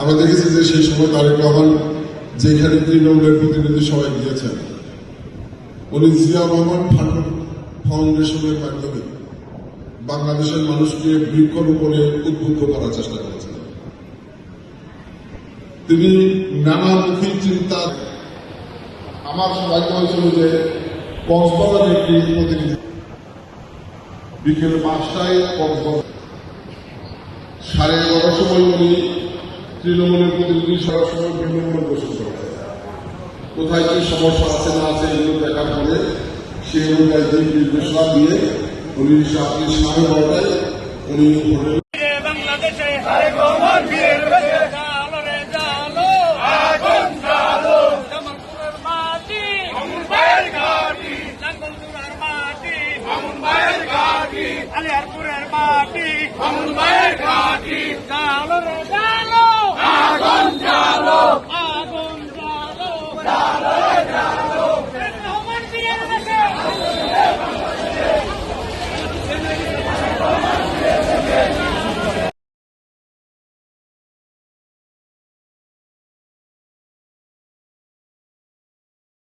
আমরা দেখেছি যে সেই সময় তারেক রহমান যেখানে তৃণমূলের প্রতিনিধি সবাই গিয়েছেন, উনি জিয়া রহমান ফান্ড ফাউন্ডেশনের মাধ্যমে বাংলাদেশের মানুষকে বৃক্ষরোপণে উদ্বুদ্ধ করার চেষ্টা করেছেন। তিনি নানামুখী চিন্তা আমার সৌভাগ্য হয়েছিল যে, কক্সবাজার একটি প্রতিনিধি বিকেল পাঁচটায় কক্সবাজার সাড়ে এগারোটার সময় উনি তৃণমূলের প্রতিনিধি সারা সময় তৃণমূলে বসে করেছেন কোথায় কি সমস্যা আছে না আছে এগুলো দেখার পরে সেই অনুযায়ী দিক নির্দেশনা দিয়ে উনি রাত্রি সাড়ে বারোটায় উনি Gonzalo! ¡A Gonzalo! ¡A Gonzalo!